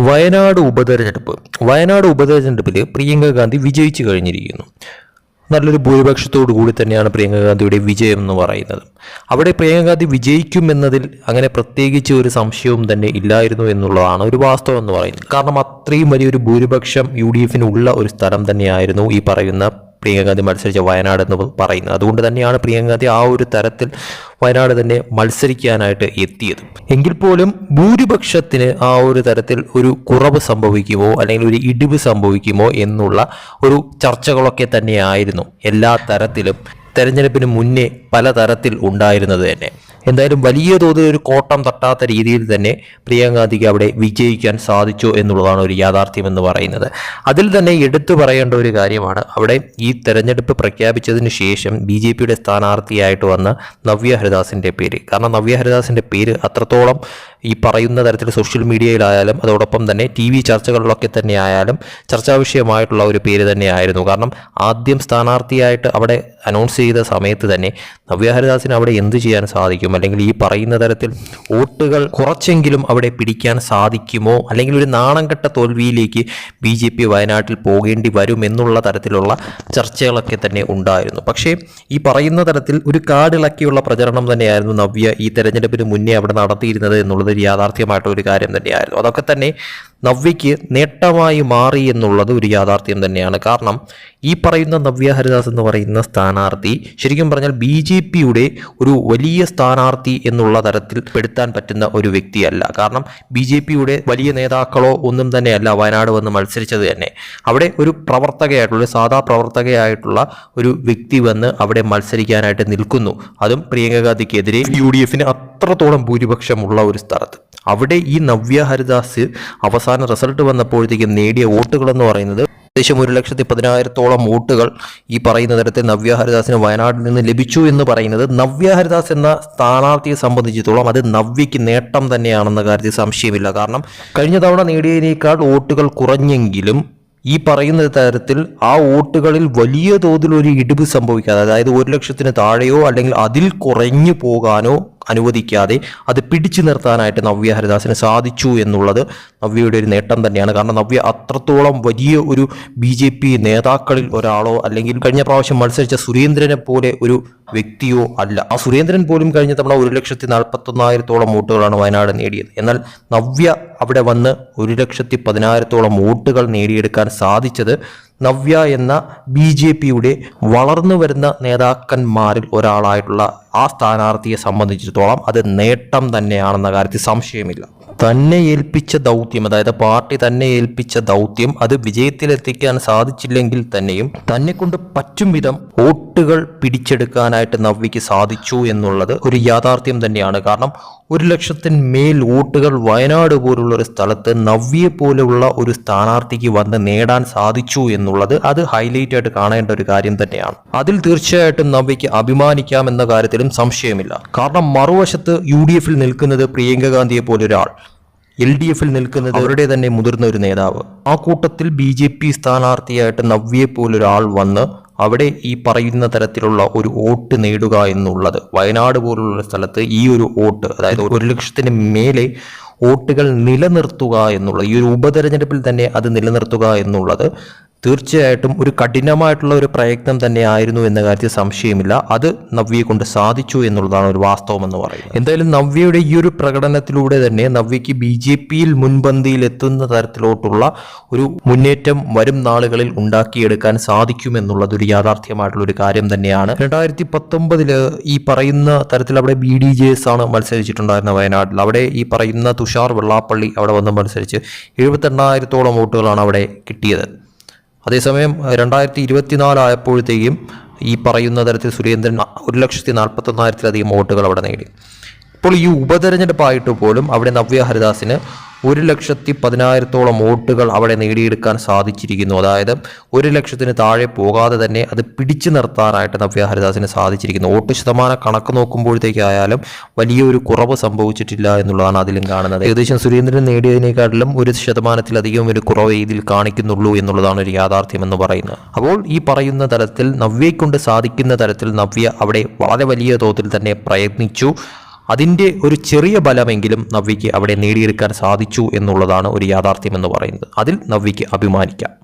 വയനാട് ഉപതെരഞ്ഞെടുപ്പ്. വയനാട് ഉപതെരഞ്ഞെടുപ്പിൽ പ്രിയങ്ക ഗാന്ധി വിജയിച്ചു കഴിഞ്ഞിരിക്കുന്നു. നല്ലൊരു ഭൂരിപക്ഷത്തോടു കൂടി തന്നെയാണ് പ്രിയങ്ക ഗാന്ധിയുടെ വിജയം എന്ന് പറയുന്നത്. അവിടെ പ്രിയങ്ക ഗാന്ധി വിജയിക്കുമെന്നതിൽ അങ്ങനെ പ്രത്യേകിച്ച് ഒരു സംശയവും തന്നെ ഇല്ലായിരുന്നു എന്നുള്ളതാണ് ഒരു വാസ്തവം എന്ന് പറയുന്നത്. കാരണം അത്രയും വലിയൊരു ഭൂരിപക്ഷം യു ഡി എഫിനുള്ള ഒരു സ്ഥലം തന്നെയായിരുന്നു ഈ പറയുന്ന പ്രിയങ്ക ഗാന്ധി മത്സരിച്ച വയനാട് എന്ന് പറയുന്നത്. അതുകൊണ്ട് തന്നെയാണ് പ്രിയങ്ക ഗാന്ധി ആ ഒരു തരത്തിൽ വയനാട് തന്നെ മത്സരിക്കാനായിട്ട് എത്തിയത്. എങ്കിൽ പോലും ഭൂരിപക്ഷത്തിന് ആ ഒരു തരത്തിൽ ഒരു കുറവ് സംഭവിക്കുമോ അല്ലെങ്കിൽ ഒരു ഇടിവ് സംഭവിക്കുമോ എന്നുള്ള ഒരു ചർച്ചകളൊക്കെ തന്നെയായിരുന്നു എല്ലാ തരത്തിലും തെരഞ്ഞെടുപ്പിന് മുന്നേ പല തരത്തിൽ ഉണ്ടായിരുന്നത് തന്നെ. എന്തായാലും വലിയ തോതിൽ ഒരു കോട്ടം തട്ടാത്ത രീതിയിൽ തന്നെ പ്രിയങ്ക ഗാന്ധിക്ക് അവിടെ വിജയിക്കാൻ സാധിച്ചു എന്നുള്ളതാണ് ഒരു യാഥാർത്ഥ്യം എന്ന് പറയുന്നത്. അതിൽ തന്നെ എടുത്തു പറയേണ്ട ഒരു കാര്യമാണ്. അവിടെ ഈ തെരഞ്ഞെടുപ്പ് പ്രഖ്യാപിച്ചതിന് ശേഷം ബി ജെ പിയുടെ സ്ഥാനാർത്ഥിയായിട്ട് വന്ന നവ്യ ഹരിദാസിന്റെ പേര്. കാരണം നവ്യ ഹരിദാസിന്റെ പേര് അത്രത്തോളം ഈ പറയുന്ന തരത്തിൽ സോഷ്യൽ മീഡിയയിലായാലും അതോടൊപ്പം തന്നെ ടി വി ചർച്ചകളിലൊക്കെ തന്നെ ആയാലും ചർച്ചാ വിഷയമായിട്ടുള്ള ഒരു പേര് തന്നെയായിരുന്നു കാരണം ആദ്യം സ്ഥാനാർത്ഥിയായിട്ട് അവിടെ അനൗൺസ് ചെയ്ത സമയത്ത് തന്നെ നവ്യ ഹരിദാസിന് അവിടെ എന്ത് ചെയ്യാൻ സാധിക്കും? അല്ലെങ്കിൽ ഈ പറയുന്ന തരത്തിൽ വോട്ടുകൾ കുറച്ചെങ്കിലും അവിടെ പിടിക്കാൻ സാധിക്കുമോ? അല്ലെങ്കിൽ ഒരു നാണംകെട്ട തോൽവിയിലേക്ക് ബി ജെ പി വയനാട്ടിൽ പോകേണ്ടി വരുമെന്നുള്ള തരത്തിലുള്ള ചർച്ചകളൊക്കെ തന്നെ ഉണ്ടായിരുന്നു. പക്ഷേ ഈ പറയുന്ന തരത്തിൽ ഒരു കാടിളക്കിയുള്ള പ്രചരണം തന്നെയായിരുന്നു നവ്യ ഈ തെരഞ്ഞെടുപ്പിന് മുന്നേ അവിടെ നടത്തിയിരുന്നത് എന്നുള്ളത് യാഥാർത്ഥ്യമായിട്ടുള്ള ഒരു കാര്യം തന്നെയായിരുന്നു. അതൊക്കെ തന്നെ നവ്യയ്ക്ക് നേട്ടമായി മാറി എന്നുള്ളത് ഒരു യാഥാർത്ഥ്യം തന്നെയാണ്. കാരണം ഈ പറയുന്ന നവ്യ ഹരിദാസ് എന്ന് പറയുന്ന സ്ഥാനാർത്ഥി ശരിക്കും പറഞ്ഞാൽ ബി ജെ പിയുടെ ഒരു വലിയ സ്ഥാനാർത്ഥി എന്നുള്ള തരത്തിൽ പെടുത്താൻ പറ്റുന്ന ഒരു വ്യക്തിയല്ല. കാരണം ബി ജെ പിയുടെ വലിയ നേതാക്കളോ ഒന്നും തന്നെയല്ല വയനാട് വന്ന് മത്സരിച്ചത് തന്നെ. അവിടെ ഒരു പ്രവർത്തകയായിട്ടുള്ള ഒരു സാധാ പ്രവർത്തകയായിട്ടുള്ള ഒരു വ്യക്തി വന്ന് അവിടെ മത്സരിക്കാനായിട്ട് നിൽക്കുന്നു. അതും പ്രിയങ്ക ഗാന്ധിക്കെതിരെ യു ഡി എഫിന് അത്രത്തോളം ഭൂരിപക്ഷമുള്ള ഒരു സ്ഥലത്ത്. അവിടെ ഈ നവ്യ ഹരിദാസ് അവസാന റിസൾട്ട് വന്നപ്പോഴത്തേക്കും നേടിയ വോട്ടുകളെന്ന് പറയുന്നത് ഏകദേശം ഒരു ലക്ഷത്തി പതിനായിരത്തോളം വോട്ടുകൾ ഈ പറയുന്ന തരത്തിൽ നവ്യ ഹരിദാസിന് വയനാട്ടിൽ നിന്ന് ലഭിച്ചു എന്ന് പറയുന്നത് നവ്യ ഹരിദാസ് എന്ന സ്ഥാനാർത്ഥിയെ സംബന്ധിച്ചിടത്തോളം അത് നവ്യയ്ക്ക് നേട്ടം തന്നെയാണെന്ന കാര്യത്തിൽ സംശയമില്ല. കാരണം കഴിഞ്ഞ തവണ നേടിയതിനേക്കാൾ വോട്ടുകൾ കുറഞ്ഞെങ്കിലും ഈ പറയുന്ന തരത്തിൽ ആ വോട്ടുകളിൽ വലിയ തോതിൽ ഒരു ഇടിവ് സംഭവിക്കാതെ അതായത് ഒരു ലക്ഷത്തിന് താഴെയോ അല്ലെങ്കിൽ അതിൽ കുറഞ്ഞു പോകാനോ അനുവദിക്കാതെ അത് പിടിച്ചു നിർത്താനായിട്ട് നവ്യ ഹരിദാസിന് സാധിച്ചു എന്നുള്ളത് നവ്യയുടെ ഒരു നേട്ടം തന്നെയാണ്. കാരണം നവ്യ അത്രത്തോളം വലിയ ഒരു ബി ജെ പി നേതാക്കളിൽ ഒരാളോ അല്ലെങ്കിൽ കഴിഞ്ഞ പ്രാവശ്യം മത്സരിച്ച സുരേന്ദ്രനെ പോലെ ഒരു വ്യക്തിയോ അല്ല. ആ സുരേന്ദ്രൻ പോലും കഴിഞ്ഞ തവണ ഒരു ലക്ഷത്തി നാൽപ്പത്തൊന്നായിരത്തോളം വോട്ടുകളാണ് വയനാട് നേടിയത്. എന്നാൽ നവ്യ അവിടെ വന്ന് ഒരു ലക്ഷത്തി പതിനായിരത്തോളം വോട്ടുകൾ നേടിയെടുക്കാൻ സാധിച്ചത് നവ്യ എന്ന ബി ജെ പിയുടെ വളർന്നു വരുന്ന നേതാക്കന്മാരിൽ ഒരാളായിട്ടുള്ള ആ സ്ഥാനാർത്ഥിയെ സംബന്ധിച്ചിടത്തോളം അത് നേട്ടം തന്നെയാണെന്ന കാര്യത്തിൽ സംശയമില്ല. തന്നെ ഏൽപ്പിച്ച ദൗത്യം അതായത് പാർട്ടി തന്നെ ഏൽപ്പിച്ച ദൗത്യം അത് വിജയത്തിലെത്തിക്കാൻ സാധിച്ചില്ലെങ്കിൽ തന്നെയും തന്നെ കൊണ്ട് പറ്റും വിധം വോട്ടുകൾ പിടിച്ചെടുക്കാനായിട്ട് നവ്വിക്ക് സാധിച്ചു എന്നുള്ളത് ഒരു യാഥാർത്ഥ്യം തന്നെയാണ്. കാരണം ഒരു ലക്ഷത്തിന് മേൽ വോട്ടുകൾ വയനാട് പോലുള്ള ഒരു സ്ഥലത്ത് നവ്യെ പോലെയുള്ള ഒരു സ്ഥാനാർത്ഥിക്ക് വന്ന് നേടാൻ സാധിച്ചു എന്നുള്ളത് അത് ഹൈലൈറ്റ് ആയിട്ട് കാണേണ്ട ഒരു കാര്യം തന്നെയാണ്. അതിൽ തീർച്ചയായിട്ടും നവ്യയ്ക്ക് അഭിമാനിക്കാം എന്ന കാര്യത്തിലും സംശയമില്ല. കാരണം മറുവശത്ത് യു ഡി എഫിൽ നിൽക്കുന്നത് പ്രിയങ്ക ഗാന്ധിയെ പോലൊരാൾ എൽ ഡി എഫിൽ നിൽക്കുന്നത് അവരുടെ തന്നെ മുതിർന്ന ഒരു നേതാവ്. ആ കൂട്ടത്തിൽ ബി ജെ പി സ്ഥാനാർത്ഥിയായിട്ട് നവ്യെ പോലൊരാൾ വന്ന് അവിടെ ഈ പറയുന്ന തരത്തിലുള്ള ഒരു വോട്ട് നേടുക എന്നുള്ളത്. വയനാട് പോലുള്ള സ്ഥലത്ത് ഈ ഒരു വോട്ട് അതായത് ഒരു ലക്ഷത്തിന് മേലെ വോട്ടുകൾ നിലനിർത്തുക എന്നുള്ളത് ഈ ഒരു ഉപതെരഞ്ഞെടുപ്പിൽ തന്നെ അത് നിലനിർത്തുക എന്നുള്ളത് തീർച്ചയായിട്ടും ഒരു കഠിനമായിട്ടുള്ള ഒരു പ്രയത്നം തന്നെയായിരുന്നു എന്ന കാര്യത്തിൽ സംശയമില്ല. അത് നവ്യയെ കൊണ്ട് സാധിച്ചു എന്നുള്ളതാണ് ഒരു വാസ്തവം എന്ന് പറയുന്നത്. എന്തായാലും നവ്യയുടെ ഈ ഒരു പ്രകടനത്തിലൂടെ തന്നെ നവ്യയ്ക്ക് ബി ജെ പിയിൽ മുൻപന്തിയിൽ എത്തുന്ന തരത്തിലോട്ടുള്ള ഒരു മുന്നേറ്റം വരും നാളുകളിൽ ഉണ്ടാക്കിയെടുക്കാൻ സാധിക്കുമെന്നുള്ളത് ഒരു യാഥാർത്ഥ്യമായിട്ടുള്ള ഒരു കാര്യം തന്നെയാണ്. രണ്ടായിരത്തി പത്തൊമ്പതിൽ ഈ പറയുന്ന തരത്തിൽ അവിടെ ബി ഡി ജെ എസ് ആണ് മത്സരിച്ചിട്ടുണ്ടായിരുന്ന വയനാട്ടിൽ. അവിടെ ഈ പറയുന്ന തുഷാർ വെള്ളാപ്പള്ളി അവിടെ വന്ന് മത്സരിച്ച് എഴുപത്തെണ്ണായിരത്തോളം വോട്ടുകളാണ് അവിടെ കിട്ടിയത്. അതേസമയം രണ്ടായിരത്തി ഇരുപത്തിനാലായപ്പോഴത്തേക്കും ഈ പറയുന്ന തരത്തിൽ സുരേന്ദ്രൻ ഒരു ലക്ഷത്തി നാൽപ്പത്തൊന്നായിരത്തിലധികം വോട്ടുകൾ അവിടെ നേടി. ഇപ്പോൾ ഈ ഉപതെരഞ്ഞെടുപ്പായിട്ട് പോലും അവിടെ നവ്യ ഹരിദാസിന് ഒരു ലക്ഷത്തി പതിനായിരത്തോളം വോട്ടുകൾ അവിടെ നേടിയെടുക്കാൻ സാധിച്ചിരിക്കുന്നു. അതായത് ഒരു ലക്ഷത്തിന് താഴെ പോകാതെ തന്നെ അത് പിടിച്ചു നിർത്താനായിട്ട് നവ്യ ഹരിദാസിന് സാധിച്ചിരിക്കുന്നു. വോട്ട് ശതമാനം കണക്ക് നോക്കുമ്പോഴത്തേക്കായാലും വലിയൊരു കുറവ് സംഭവിച്ചിട്ടില്ല എന്നുള്ളതാണ് അതിലും കാണുന്നത്. ഏകദേശം സുരേന്ദ്രൻ നേടിയതിനേക്കാട്ടിലും ഒരു ശതമാനത്തിലധികം ഒരു കുറവ് ഇതിൽ കാണിക്കുന്നുള്ളൂ എന്നുള്ളതാണ് ഒരു യാഥാർത്ഥ്യം എന്ന് പറയുന്നത്. അപ്പോൾ ഈ പറയുന്ന തരത്തിൽ നവ്യയെക്കൊണ്ട് സാധിക്കുന്ന തരത്തിൽ നവ്യ അവിടെ വളരെ വലിയ തോതിൽ തന്നെ പ്രയത്നിച്ചു. അതിന്റെ ഒരു ചെറിയ ബലമെങ്കിലും നവ്യയ്ക്ക് അവിടെ നേടിയെടുക്കാൻ സാധിച്ചു എന്നുള്ളതാണ് ഒരു യാഥാർത്ഥ്യം എന്ന് പറയുന്നത്. അതിൽ നവ്യയ്ക്ക് അഭിമാനിക്കാം.